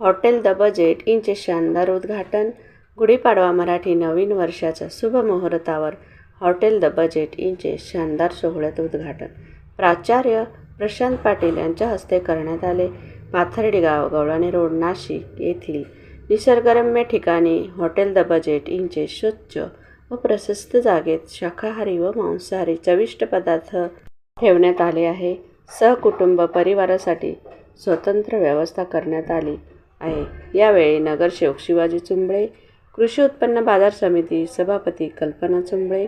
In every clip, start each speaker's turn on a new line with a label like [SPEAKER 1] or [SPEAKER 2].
[SPEAKER 1] Hotel the budget इंचे शानदार उद्घाटन गुढीपाडवा मराठी नवीन वर्षाच्या शुभमुहूर्तावर हॉटेल द बजेट इंचे शानदार सोहळ्यात उद्घाटन. प्राचार्य प्रशांत पाटील यांच्या हस्ते करण्यात आले. पाथर्डी गाव गवळाणे रोड नाशिक येथील निसर्गरम्य ठिकाणी हॉटेल द बजेट इंचे स्वच्छ व प्रशस्त जागेत शाकाहारी व मांसाहारी चविष्ट पदार्थ ठेवण्यात आले आहे. सहकुटुंब परिवारासाठी स्वतंत्र व्यवस्था करण्यात आली. आहे. यावेळी नगरसेवक शिवाजी चुंबळे कृषी उत्पन्न बाजार समिती सभापती कल्पना चुंबळे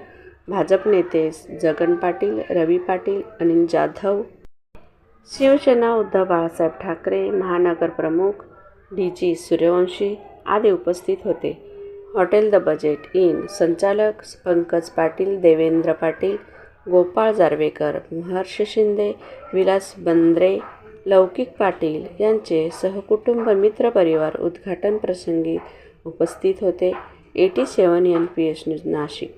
[SPEAKER 1] भाजप नेते जगन पाटील रवी पाटील अनिल जाधव शिवसेना उद्धव बाळासाहेब ठाकरे महानगर प्रमुख डी जी सूर्यवंशी आदी उपस्थित होते. हॉटेल द बजेट इन संचालक पंकज पाटील देवेंद्र पाटील गोपाळ जारवेकर महर्ष शिंदे विलास बंद्रे लौकिक पाटील यांचे सहकुटुंब मित्रपरिवार उद्घाटन प्रसंगी उपस्थित होते. AT seven N P S news Nashik.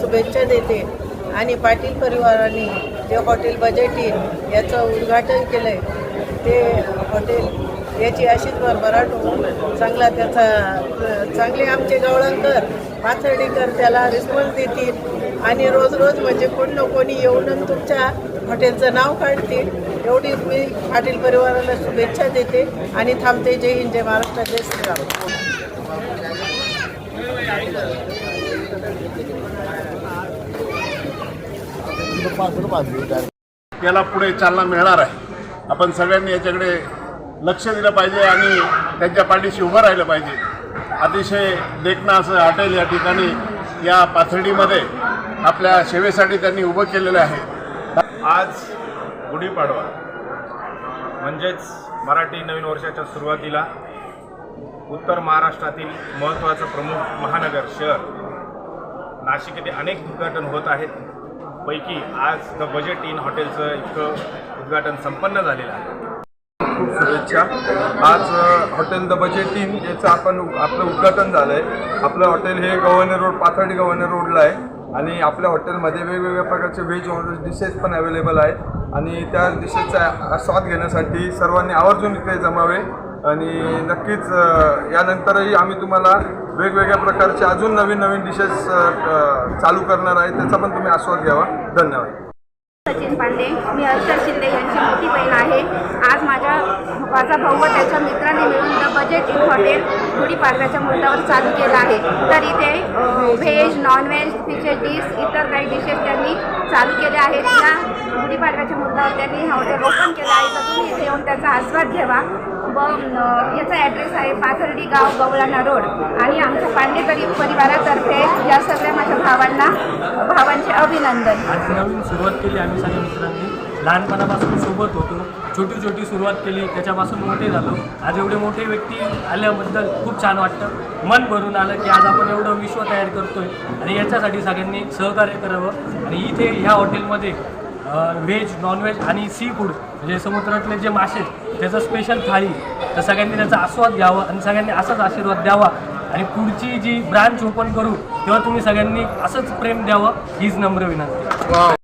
[SPEAKER 2] शुभेच्छा देते आणि पाटील परिवाराने जे हॉटेल बजेट इन याचं उद्घाटन केलं आहे ते हॉटेल याची अशीच भरभराट होऊन चांगला त्याचा चांगले आमचे गवळणकर पाथर्डीकर त्याला रिस्पॉन्स देतील. आणि रोज रोज म्हणजे कोणी ना कोणी येऊन तुमच्या हॉटेलचं नाव काढतील एवढी मी पाटील परिवाराला शुभेच्छा देते आणि थांबते. जय हिंद जय महाराष्ट्र जय श्रीराम.
[SPEAKER 3] याला पुढे चालना मिळणार आहे. आपण सगळ्यांनी याच्याकडे लक्ष दिलं पाहिजे आणि त्यांच्या पाठीशी उभं राहिलं पाहिजे. अतिशय देखणं असं हॉटेल या ठिकाणी या पाथर्डीमध्ये आपल्या सेवेसाठी त्यांनी उभं केलेलं आहे.
[SPEAKER 4] आज गुढीपाडवा म्हणजेच मराठी नवीन वर्षाच्या सुरुवातीला उत्तर महाराष्ट्रातील महत्त्वाचं प्रमुख महानगर शहर नाशिक येथे अनेक उद्घाटन होत आहेत. पैकी आज द बजेट इन हॉटेलचं इतकं उद्घाटन संपन्न झालेलं आहे.
[SPEAKER 5] खूप शुभेच्छा. आज हॉटेल द बजेट इन याचं आपण आपलं उद्घाटन झालं आहे आपलं हॉटेल हे गव्हर्नर रोड पाथर्डी गव्हर्नर रोडला आहे. आणि आपल्या हॉटेलमध्ये वेगवेगळ्या प्रकारचे व्हेज नॉनव्हेज डिशेस पण अवेलेबल आहेत. आणि त्या डिशेसचा आस्वाद घेण्यासाठी सर्वांनी आवर्जून इथे जमावे. आणि नक्कीच यानंतरही आम्ही तुम्हाला वेगवेगळ्या प्रकारचे अजून नवीन नवीन डिशेस चालू करणार आहे. त्याचा पण तुम्ही आस्वाद घ्यावा. धन्यवाद.
[SPEAKER 6] सचिन पांडे मी हर्षा शिंदे यांची मोठी बहीण आहे. आज माझ्या माझा भाऊ व त्याच्या मित्राने मिळून द बजेट इन हॉटेल गुढीपाडव्याच्या मुद्द्यावर चालू केलं आहे. तर इथे व्हेज नॉनव्हेज तिचे डिश इतर काही डिशेस त्यांनी चालू केल्या आहेत. त्या गुढीपाडव्याच्या मुद्द्यावर त्यांनी हॉटेल ओपन केलं आहे. तर तुम्ही इथे येऊन त्याचा आस्वाद घ्यावा. व याचा ॲड्रेस आहे पाथर्डी गाव गवळाणा रोड. आणि आमच्या पांडे परि परिवारातर्फे या सगळ्या माझ्या भावांना भावांचे अभिनंदन.
[SPEAKER 7] आज नवीन सुरुवात केली आम्ही सगळ्या मित्रांनी. लहानपणापासून सोबत होतो. छोटी छोटी सुरुवात केली. त्याच्यापासून मोठे झालो. आज एवढे मोठे व्यक्ती आल्याबद्दल खूप छान वाटतं. मन भरून आलं की आज आपण एवढं विश्व तयार करतोय. आणि याच्यासाठी सगळ्यांनी सहकार्य करावं. आणि इथे ह्या हॉटेलमध्ये व्हेज नॉनव्हेज आणि सी फूड म्हणजे समुद्रातले जे मासे आहेत, त्याचं स्पेशल थाळी. तर सगळ्यांनी त्याचा आस्वाद घ्यावा आणि सगळ्यांनी असाच आशीर्वाद द्यावा. आणि पुढची जी ब्रांच ओपन करू तेव्हा तुम्ही सगळ्यांनी असंच प्रेम द्यावं हीच नम्र विनंती.